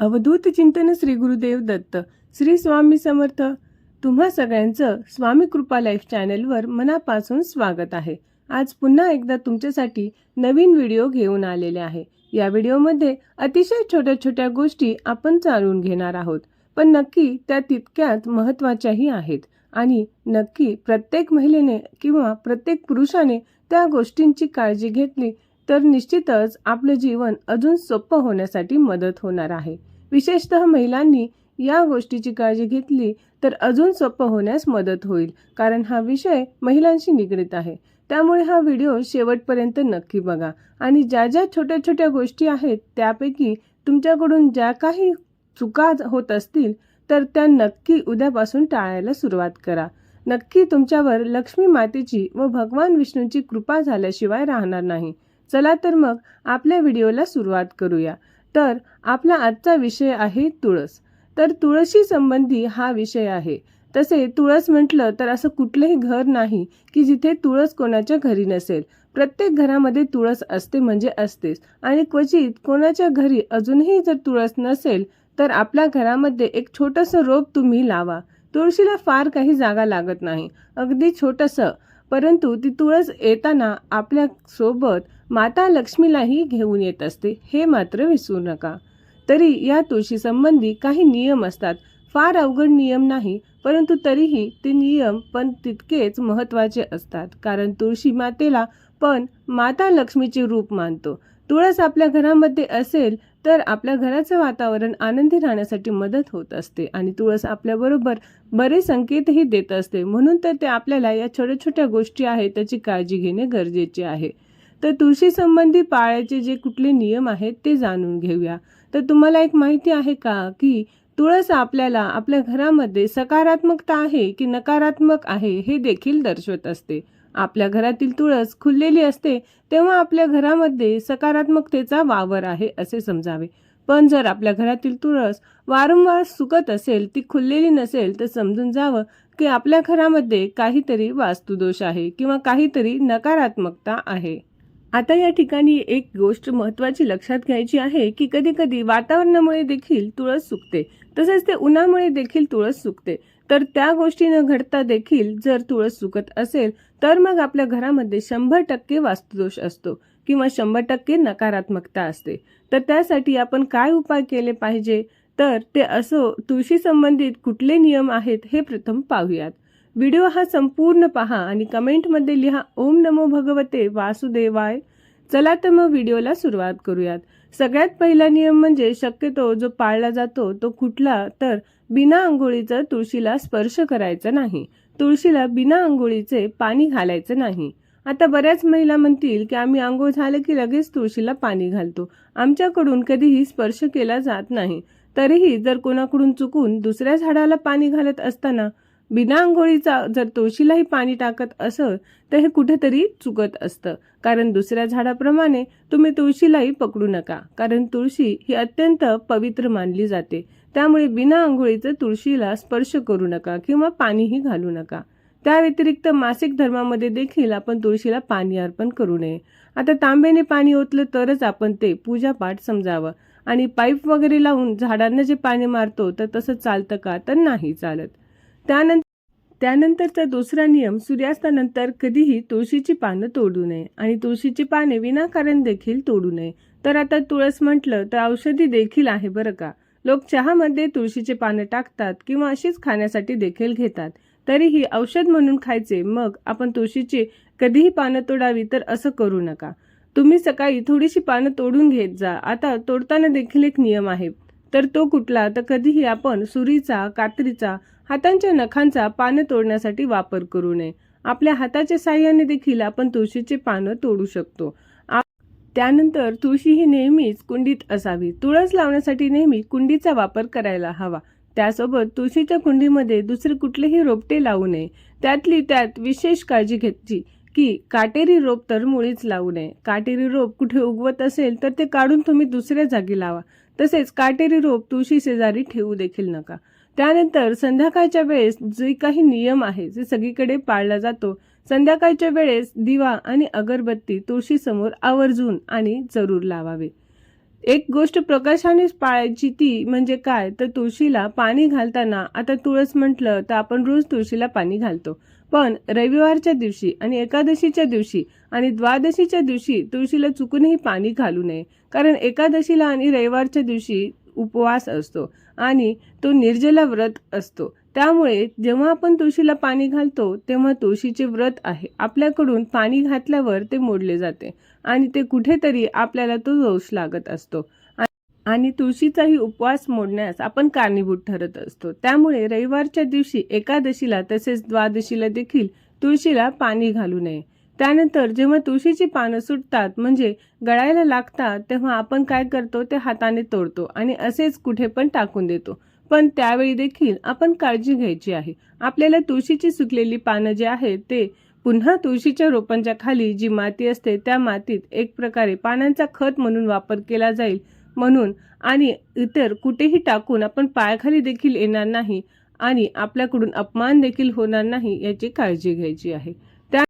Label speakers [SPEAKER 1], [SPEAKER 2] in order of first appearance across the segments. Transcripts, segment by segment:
[SPEAKER 1] अवधूत चिंतन श्री गुरुदेव दत्त श्री स्वामी समर्थ. तुम्हा सगळ्यांचं स्वामी कृपा लाईफ चॅनलवर मनापासून स्वागत आहे. आज पुन्हा एकदा तुमच्यासाठी नवीन व्हिडिओ घेऊन आलेले आहे. या व्हिडिओमध्ये अतिशय छोट्या छोट्या गोष्टी आपण जाणून घेणार आहोत. पण नक्की त्या तितक्याच महत्त्वाच्याही आहेत. आणि नक्की प्रत्येक महिलेने किंवा प्रत्येक पुरुषाने त्या गोष्टींची काळजी घेतली तर निश्चितच आपलं जीवन अजून सोपं होण्यासाठी मदत होणार आहे. विशेषतः महिलांनी या गोष्टीची काळजी घेतली तर अजून सोपं होण्यास मदत होईल कारण हा विषय महिलांशी निगडीत आहे. त्यामुळे हा व्हिडिओ शेवटपर्यंत नक्की बघा आणि ज्या ज्या छोट्या छोट्या गोष्टी आहेत त्यापैकी तुमच्याकडून ज्या काही चुका होत असतील तर त्या नक्की उद्यापासून टाळायला सुरुवात करा. नक्की तुमच्यावर लक्ष्मी मातेची व भगवान विष्णूंची कृपा झाल्याशिवाय राहणार नाही. चला तर मग आपल्या व्हिडिओला सुरुवात करूया. तर आपला आजचा विषय आहे तुळस. तर तुळशी संबंधी हा विषय आहे. तसे तुळस म्हटलं तर असं कुठलंही घर नाही की जिथे तुळस कोणाच्या घरी नसेल. प्रत्येक घरामध्ये तुळस असते म्हणजे असतेच. आणि क्वचित कोणाच्या घरी अजूनही जर तुळस नसेल तर आपल्या घरामध्ये एक छोटंसं रोप तुम्ही लावा. तुळशीला फार काही जागा लागत नाही. अगदी छोटंसं. परंतु ती तुळस येताना आपल्यासोबत माता लक्ष्मीलाही घेऊन येत असते. हे मात्र विसरू नका. तरी या तुळशी संबंधी काही नियम असतात. फार अवघड नियम नाही परंतु तरीही ते नियम पण तितकेच महत्त्वाचे असतात. कारण तुळशी मातेला पण माता लक्ष्मीचे रूप मानतो. तुळस आपल्या घरामध्ये असेल तर आपल्या घराचं वातावरण आनंदी राहण्यासाठी मदत होत असते आणि तुळस आपल्याबरोबर बरे संकेतही देत असते. म्हणून तर ते आपल्याला या छोट्या छोट्या गोष्टी आहेत त्याची काळजी घेणे गरजेचे आहे. तर तुळशी संबंधी पाळायचे जे कुठले नियम आहेत ते जाणून घेऊया. तर तुम्हाला एक माहिती आहे का की तुळस आपल्याला आपल्या घरामध्ये सकारात्मकता आहे की नकारात्मक आहे हे देखील दर्शवत असते. आपल्या घरातील तुळस खुललेली असते तेव्हा आपल्या घरामध्ये सकारात्मकतेचा वावर आहे असे समजावे. पण जर आपल्या घरातील तुळस वारंवार सुकत असेल ती खुललेली नसेल तर समजून जावं की आपल्या घरामध्ये काहीतरी वास्तुदोष आहे किंवा काहीतरी नकारात्मकता आहे. आता या ठिकाणी एक गोष्ट महत्त्वाची लक्षात घ्यायची आहे की कधी कधी वातावरणामुळे देखील तुळस सुकते तसेच ते उन्हामुळे देखील तुळस सुकते. तर त्या गोष्टी न घडता देखील जर तुळस चुकत असेल तर मग आपल्या घरामध्ये शंभर टक्के वास्तुदोष असतो किंवा शंभर टक्के नकारात्मकता असते. तर त्यासाठी आपण काय उपाय केले पाहिजे? तर ते असो तुळशी संबंधित कुठले नियम आहेत हे प्रथम पाहूयात. व्हिडिओ हा संपूर्ण पहा आणि कमेंटमध्ये लिहा ओम नमो भगवते वासुदेवाय. चला तर मग व्हिडिओला सुरुवात करूयात. सगळ्यात पहिला नियम म्हणजे शक्यतो जो पाळला जातो तो कुठला? तर बिना आंघोळीचा तुळशीला स्पर्श करायचा नाही. तुळशीला बिना आंघोळीचे पाणी घालायचं नाही. आता बऱ्याच महिला म्हणतील की आम्ही आंघोळ झालं की लगेच तुळशीला पाणी घालतो. आमच्याकडून कधीही स्पर्श केला जात नाही. तरीही जर कोणाकडून चुकून दुसऱ्या झाडाला पाणी घालत असताना बिना आंघोळीचा जर तुळशीलाही पाणी टाकत असं तर हे कुठेतरी चुकत असतं. कारण दुसऱ्या झाडाप्रमाणे तुम्ही तुळशीलाही पकडू नका. कारण तुळशी ही अत्यंत पवित्र मानली जाते. त्यामुळे बिना आंघोळीचं तुळशीला स्पर्श करू नका किंवा पाणीही घालू नका. त्या व्यतिरिक्त मासिक धर्मामध्ये देखील आपण तुळशीला पाणी अर्पण करू नये. आता तांब्याने पाणी ओतलं तरच आपण ते पूजापाठ समजावं. आणि पाईप वगैरे लावून झाडांना जे पाणी मारतो तर तसं चालतं का? तर नाही चालत. त्यानंतर त्यानंतरचा दुसरा नियम सूर्यास्तानंतर कधीही तुळशीची पानं तोडू नये. आणि तुळशीची पाने विनाकारण देखील तोडू नये. तर आता तुळस म्हटलं तर औषधी देखील आहे बरं का? लोक चहामध्ये तुळशीचे पानं टाकतात किंवा अशीच खाण्यासाठी देखील घेतात. तरीही औषध म्हणून खायचे मग आपण तुळशीची कधीही पानं तोडावी तर असं करू नका. तुम्ही सकाळी थोडीशी पानं तोडून घेत जा. आता तोडताना देखील एक नियम आहे. तर तो कुठला? तर कधीही आपण सुरीचा कात्रीचा हातांच्या नखांचा पानं तोडण्यासाठी वापर करू नये. आपल्या हाताच्या साह्याने देखील आपण तुळशीचे पानं तोडू शकतो. त्यानंतर तुळशी ही नेहमीच कुंडीत असावी. तुळस लावण्यासाठी नेहमी कुंडीचा वापर करायला हवा. त्यासोबत तुळशीच्या कुंडीमध्ये दुसरे कुठलेही रोपटे लावू नये. त्यातली त्यात विशेष काळजी घ्यायची की काटेरी रोप तर मुळीच लावू नये. काटेरी रोप कुठे उगवत असेल तर ते काढून तुम्ही दुसऱ्या जागी लावा. तसेच काटेरी रोप तुळशी शेजारी ठेवू देखील नका. त्यानंतर संध्याकाळच्या वेळेस जे काही नियम आहे जे सगळीकडे पाळला जातो संध्याकाळच्या वेळेस दिवा आणि अगरबत्ती तुळशीसमोर आवर्जून आणि जरूर लावावे. एक गोष्ट प्रकाशाने पाळायची ती म्हणजे काय? तर तुळशीला पाणी घालताना आता तुळस म्हटलं तर आपण रोज तुळशीला पाणी घालतो. पण रविवारच्या दिवशी आणि एकादशीच्या दिवशी आणि द्वादशीच्या दिवशी तुळशीला चुकूनही पाणी घालू नये. कारण एकादशीला आणि रविवारच्या दिवशी उपवास असतो आणि तो निर्जला व्रत असतो. त्यामुळे जेव्हा आपण तुळशीला पाणी घालतो तेव्हा तुळशीचे व्रत आहे. आपल्याकडून पाणी घातल्यावर ते मोडले जाते आणि ते कुठेतरी आपल्याला तो दोष लागत असतो. आणि तुळशीचाही उपवास मोडण्यास आपण कारणीभूत ठरत असतो. त्यामुळे रविवारच्या दिवशी एकादशीला तसेच द्वादशीला देखील तुळशीला पाणी घालू नये. त्यानंतर जेव्हा तुळशीची पानं सुटतात म्हणजे गळायला लागतात तेव्हा आपण काय करतो? ते हाताने तोडतो आणि असेच कुठे पण टाकून देतो. पण त्यावेळी देखील आपण काळजी घ्यायची आहे. आपल्याला तुळशीची सुकलेली पानं जे आहेत ते पुन्हा तुळशीच्या रोपांच्या खाली जी माती असते त्या मातीत एक प्रकारे पानांचा खत म्हणून वापर केला जाईल. म्हणून आणि इतर कुठेही टाकून आपण पायाखाली देखील येणार नाही आणि आपल्याकडून अपमान देखील होणार नाही याची काळजी घ्यायची आहे. त्या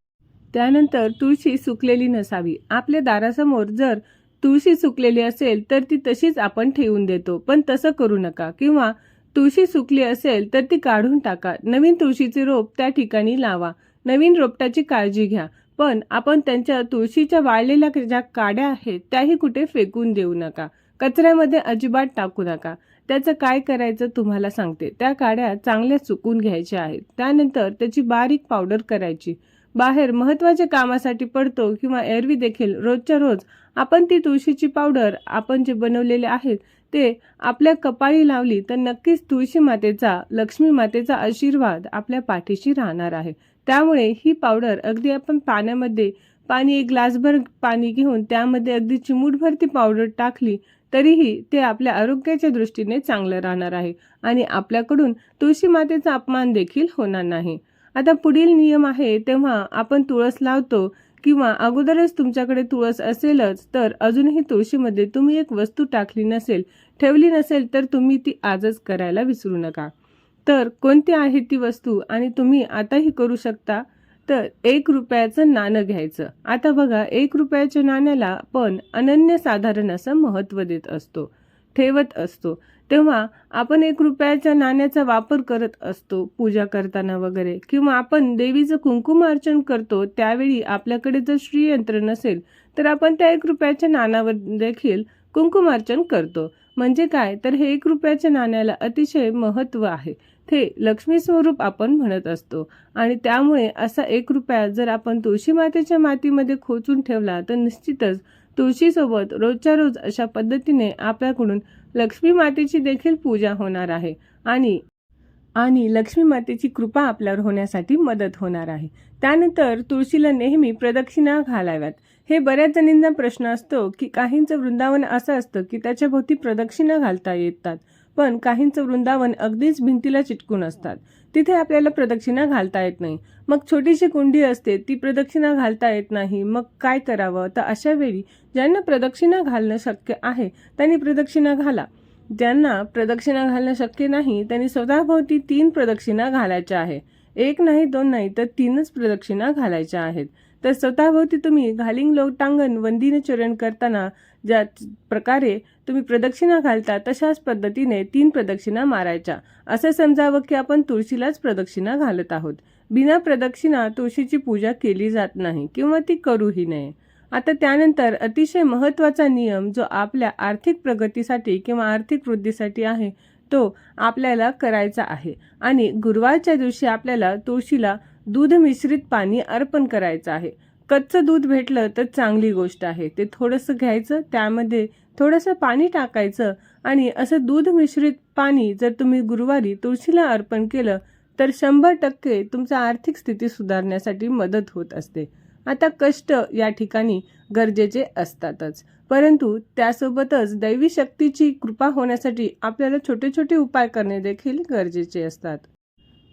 [SPEAKER 1] त्यानंतर तुळशी सुकलेली नसावी. आपल्या दारासमोर जर तुळशी सुकलेली असेल तर ती तशीच आपण ठेवून देतो. पण तसं करू नका किंवा तुळशी सुकली असेल तर ती काढून टाका. नवीन तुळशीचे रोप त्या ठिकाणी लावा. नवीन रोपटाची काळजी घ्या. पण आपण त्यांच्या तुळशीच्या वाळलेल्या ज्या काड्या आहेत त्याही कुठे फेकून देऊ नका. कचऱ्यामध्ये अजिबात टाकू नका. त्याचं काय करायचं तुम्हाला सांगते. त्या काड्या चांगल्या सुकून घ्यायच्या आहेत. त्यानंतर त्याची बारीक पावडर करायची. बाहेर महत्त्वाच्या कामासाठी पडतो किंवा एरवी देखील रोजच्या रोज आपण ती तुळशीची पावडर आपण जे बनवलेले आहेत ते आपल्या कपाळी लावली तर नक्कीच तुळशी मातेचा लक्ष्मी मातेचा आशीर्वाद आपल्या पाठीशी राहणार आहे. त्यामुळे ही पावडर अगदी आपण पाण्यामध्ये पाणी एक ग्लासभर पाणी घेऊन त्यामध्ये अगदी चिमूटभर ती पावडर टाकली तरीही ते आपल्या आरोग्याच्या दृष्टीने चांगलं राहणार आहे आणि आपल्याकडून तुळशी मातेचा अपमान देखील होणार नाही. आता पुढील नियम आहे तेव्हा आपण तुळस लावतो किंवा अगोदरच तुमच्याकडे तुळस असेलच तर अजूनही तुळशीमध्ये तुम्ही एक वस्तू टाकली नसेल ठेवली नसेल तर तुम्ही ती आजच करायला विसरू नका. तर कोणती आहे ती वस्तू आणि तुम्ही आताही करू शकता? तर एक रुपयाचं नाणं घ्यायचं. आता बघा एक रुपयाच्या नाण्याला पण अनन्यसाधारण असं महत्त्व देत असतो. ठेवत असतो. तेव्हा आपण एक रुपयाच्या नाण्याचा वापर करत असतो पूजा करताना वगैरे. किंवा आपण देवीचं कुंकुम अर्चन करतो त्यावेळी आपल्याकडे जर श्रीयंत्र नसेल तर आपण त्या एक रुपयाच्या नाण्यावर देखील कुंकुमार्चन करतो. म्हणजे काय? तर हे एक रुपयाच्या नाण्याला अतिशय महत्त्व आहे. हे लक्ष्मी स्वरूप आपण म्हणत असतो. आणि त्यामुळे असा एक रुपया जर आपण तुळशी मातेच्या मातीमध्ये खोचून ठेवला तर निश्चितच तुळशीसोबत रोजच्या रोज अशा पद्धतीने आपल्याकडून लक्ष्मी मातेची देखील पूजा होणार आहे. आणि आणि लक्ष्मी मातेची कृपा आपल्यावर होण्यासाठी मदत होणार आहे. त्यानंतर तुळशीला नेहमी प्रदक्षिणा घालाव्यात. हे बऱ्याच जणींचा प्रश्न असतो की काहींचं वृंदावन असं असतं की त्याच्या भोवती प्रदक्षिणा घालता येतात. पण काहींचं वृंदावन अगदीच भिंतीला चिटकून असतात. तिथे आपल्याला प्रदक्षिणा घालता येत नाही. मग छोटीशी कुंडी असते ती प्रदक्षिणा घालता येत नाही. मग काय करावं? तर अशा वेळी ज्यांना प्रदक्षिणा घालणं शक्य आहे त्यांनी प्रदक्षिणा घाला. ज्यांना प्रदक्षिणा घालणं शक्य नाही त्यांनी स्वतःभोवती तीन प्रदक्षिणा घालायच्या आहे एक नाही दोन नाही तर तीनच प्रदक्षिणा घालायच्या आहेत. तर स्वतःभोवती तुम्ही घालिंग लोटांगण वंदीने चरण करताना ज्या प्रकारे तुम्ही प्रदक्षिणा घालता तशाच पद्धतीने तीन प्रदक्षिणा मारायच्या. असं समजावं की आपण तुळशीलाच प्रदक्षिणा घालत आहोत. बिना प्रदक्षिणा तुळशीची पूजा केली जात नाही किंवा ती करूही नये. आता त्यानंतर अतिशय महत्त्वाचा नियम जो आपल्या आर्थिक प्रगतीसाठी किंवा आर्थिक वृद्धीसाठी आहे तो आपल्याला करायचा आहे. आणि गुरुवारच्या दिवशी आपल्याला तुळशीला दूध मिश्रित पाणी अर्पण करायचं आहे. कच्चं दूध भेटलं तर चांगली गोष्ट आहे. ते थोडंसं घ्यायचं त्यामध्ये थोडंसं पाणी टाकायचं आणि असं दूध मिश्रित पाणी जर तुम्ही गुरुवारी तुळशीला अर्पण केलं तर शंभर टक्के तुमचा आर्थिक स्थिती सुधारण्यासाठी मदत होत असते. आता कष्ट या ठिकाणी गरजेचे असतातच. परंतु त्यासोबतच दैवी शक्तीची कृपा होण्यासाठी आपल्याला छोटे छोटे उपाय करणे देखील गरजेचे असतात.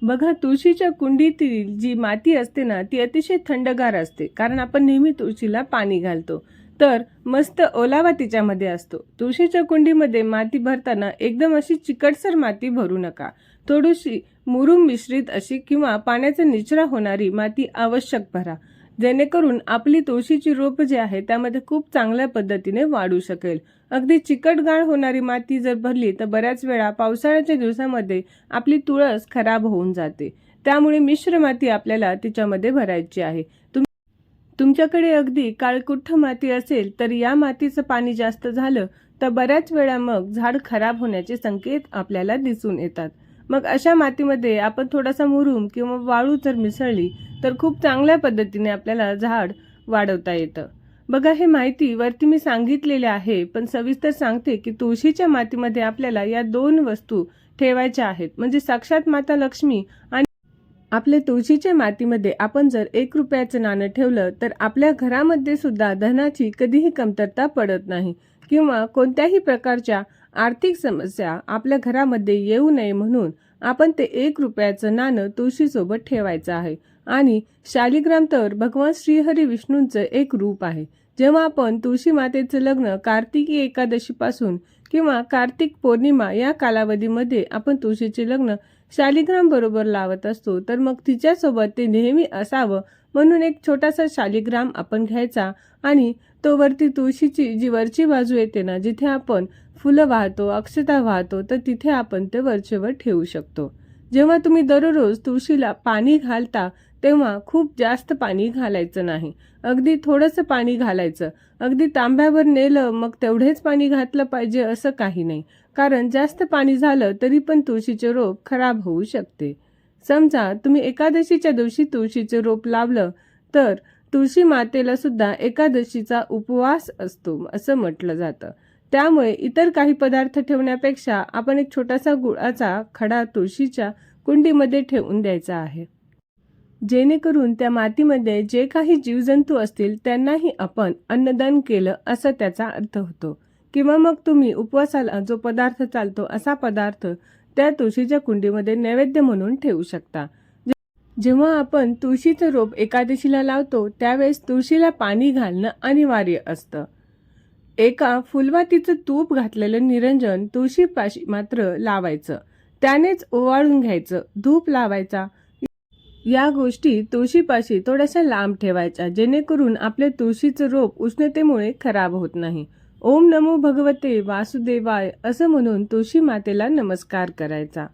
[SPEAKER 1] बघा तुळशीच्या कुंडीतील जी माती असते ना ती अतिशय थंडगार असते. कारण आपण नेहमी तुळशीला पाणी घालतो. तर मस्त ओलावा तिच्यामध्ये असतो. तुळशीच्या कुंडीमध्ये माती भरताना एकदम अशी चिकटसर माती भरू नका. थोडीशी मुरुम मिश्रित अशी किंवा पाण्याचा निचरा होणारी माती आवश्यक भरा. जेणेकरून आपली तुळशीची रोप जी आहे त्यामध्ये खूप चांगल्या पद्धतीने वाढू शकेल. अगदी चिकटगाळ होणारी माती जर भरली तर बऱ्याच वेळा पावसाळ्याच्या दिवसामध्ये आपली तुळस खराब होऊन जाते. त्यामुळे मिश्र माती आपल्याला तिच्यामध्ये भरायची आहे. तुम तुमच्याकडे अगदी काळकुठ्ठ माती असेल तर या मातीचं पाणी जास्त झालं तर बऱ्याच वेळा मग झाड खराब होण्याचे संकेत आपल्याला दिसून येतात. मग अशा मातीमध्ये आपण थोडासा मुरुम किंवा वाळू जर मिसळली तर खूप चांगल्या पद्धतीने आपल्याला झाड वाढवता येतं. बघा हे माहिती वरती मी सांगितलेली आहे पण सविस्तर सांगते की तुळशीच्या मातीमध्ये आपल्याला या दोन वस्तू ठेवायच्या आहेत. म्हणजे साक्षात माता लक्ष्मी आणि आपल्या तुळशीच्या मातीमध्ये आपण जर एक रुपयाचं नाणं ठेवलं तर आपल्या घरामध्ये सुद्धा धनाची कधीही कमतरता पडत नाही. किंवा कोणत्याही प्रकारच्या आर्थिक समस्या आपल्या घरामध्ये येऊ नये म्हणून आपण ते एक रुपयाचं नाणं तुळशीसोबत ठेवायचं आहे. आणि शालिग्राम तर भगवान श्रीहरी विष्णूंचं एक रूप आहे. जेव्हा आपण तुळशी मातेचं लग्न कार्तिकी एकादशीपासून किंवा कार्तिक पौर्णिमा या कालावधीमध्ये आपण तुळशीचे लग्न शालिग्रामबरोबर लावत असतो तर मग तिच्यासोबत ते नेहमी असावं म्हणून एक छोटासा शालिग्राम आपण घ्यायचा आणि तो वरती तुळशीची जी वरची बाजू येते ना जिथे आपण फुलं वाहतो अक्षता वाहतो तर तिथे आपण ते वरचेवर ठेवू शकतो. जेव्हा तुम्ही दररोज तुळशीला पाणी घालता तेव्हा खूप जास्त पाणी घालायचं नाही. अगदी थोडंसं पाणी घालायचं. अगदी तांब्यावर नेलं मग तेवढेच पाणी घातलं पाहिजे असं काही नाही. कारण जास्त पाणी झालं तरी पण तुळशीचे रोप खराब होऊ शकते. समजा तुम्ही एकादशीच्या दिवशी तुळशीचे रोप लावलं तर तुळशी मातेला सुद्धा एकादशीचा उपवास असतो असं म्हटलं जातं. त्यामुळे इतर काही पदार्थ ठेवण्यापेक्षा आपण एक छोटासा गुळाचा खडा तुळशीच्या कुंडीमध्ये ठेवून द्यायचा आहे. जेणेकरून त्या मातीमध्ये जे काही जीवजंतू असतील त्यांनाही आपण अन्नदान केलं असं त्याचा अर्थ होतो. किंवा मग तुम्ही उपवासाला जो पदार्थ चालतो असा पदार्थ त्या तुळशीच्या कुंडीमध्ये नैवेद्य म्हणून ठेवू शकता. जेव्हा आपण तुळशीचं रोप एकादशीला लावतो त्यावेळेस तुळशीला पाणी घालणं अनिवार्य असतं. एका फुलवातीचं तूप घातलेलं निरंजन तुळशीपाशी मात्र लावायचं. त्यानेच ओवाळून घ्यायचं. धूप लावायचा. या गोष्टी तुळशीपाशी थोड्याशा लांब ठेवायच्या जेणेकरून आपले तुळशीचं रोप उष्णतेमुळे खराब होत नाही. ओम नमो भगवते वासुदेवाय असं म्हणून तुळशी मातेला नमस्कार करायचा.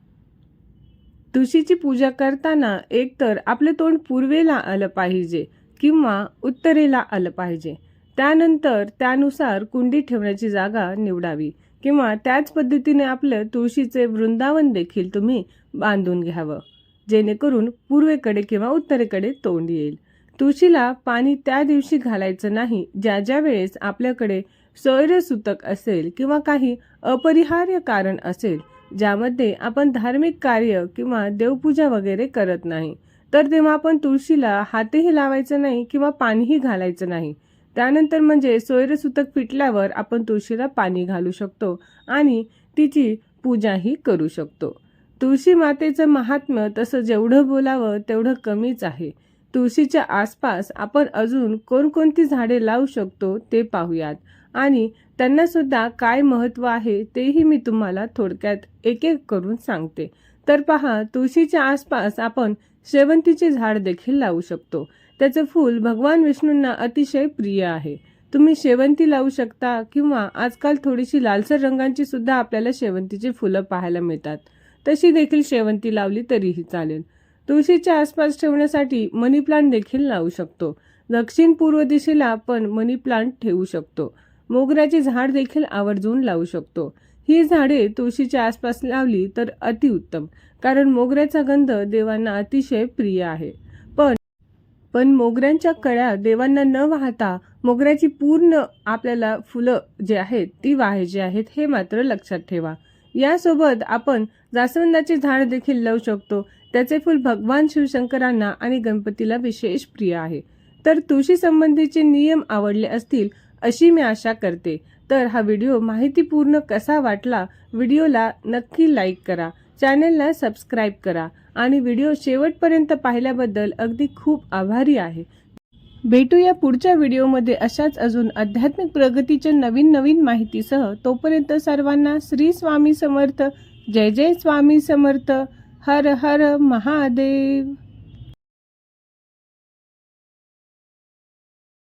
[SPEAKER 1] तुळशीची पूजा करताना एकतर आपलं तोंड पूर्वेला आलं पाहिजे किंवा उत्तरेला आलं पाहिजे. त्यानंतर त्यानुसार कुंडी ठेवण्याची जागा निवडावी किंवा त्याच पद्धतीने आपलं तुळशीचे वृंदावन देखील तुम्ही बांधून घ्यावं. जेणेकरून पूर्वेकडे किंवा उत्तरेकडे तोंड येईल. तुळशीला पाणी त्या दिवशी घालायचं नाही ज्या ज्या वेळेस आपल्याकडे सौरसूतक असेल किंवा काही अपरिहार्य कारण असेल ज्यामध्ये आपण धार्मिक कार्य किंवा देवपूजा वगैरे करत नाही. तर तेव्हा आपण तुळशीला हातही लावायचं नाही किंवा पाणीही घालायचं नाही. त्यानंतर म्हणजे सोयरसूतक फिटल्यावर आपण तुळशीला पाणी घालू शकतो आणि तिची पूजाही करू शकतो. तुळशी मातेचं महात्म्य तसं जेवढं बोलावं तेवढं कमीच आहे. तुळशीच्या आसपास आपण अजून कोणकोणती झाडे लावू शकतो ते पाहूयात. आणि त्यांनासुद्धा काय महत्त्व आहे तेही मी तुम्हाला थोडक्यात एक एक करून सांगते. तर पहा तुळशीच्या आसपास आपण शेवंतीचे झाड देखील लावू शकतो. त्याचं फूल भगवान विष्णूंना अतिशय प्रिय आहे. तुम्ही शेवंती लावू शकता किंवा आजकाल थोडीशी लालसर रंगांची सुद्धा आपल्याला शेवंतीची फुलं पाहायला मिळतात. तशी देखील शेवंती लावली तरीही चालेल. तुळशीच्या आसपास ठेवण्यासाठी मनी प्लांट देखील लावू शकतो. दक्षिण पूर्व दिशेला आपण मनी प्लांट ठेवू शकतो. मोगऱ्याचे झाड देखील आवर्जून लावू शकतो. ही झाडे तुळशीच्या आसपास लावली तर अतिउत्तम कारण मोगऱ्याचा गंध देवांना अतिशय प्रिय आहे. पण पण मोगऱ्यांच्या कळ्या देवांना न वाहता मोगऱ्याची पूर्ण आपल्याला फुलं जे आहेत ती वाहायची आहेत हे मात्र लक्षात ठेवा. यासोबत आपण जास्वंदाचे झाड देखील लावू शकतो. त्याचे फूल भगवान शिवशंकरांना आणि गणपतीला विशेष प्रिय आहे. तर तुळशी संबंधीचे नियम आवडले असतील अशी मी आशा करते. तर हा व्हिडिओ माहितीपूर्ण कसा वाटला व्हिडिओला नक्की लाईक करा. चॅनेलला सबस्क्राईब करा. आणि व्हिडिओ शेवटपर्यंत पाहिल्याबद्दल अगदी खूप आभारी आहे. भेटूया पुढच्या व्हिडिओमध्ये अशाच अजून आध्यात्मिक प्रगतीच्या नवीन नवीन माहितीसह. तोपर्यंत सर्वांना श्री स्वामी समर्थ. जय जय स्वामी समर्थ. हर हर महादेव.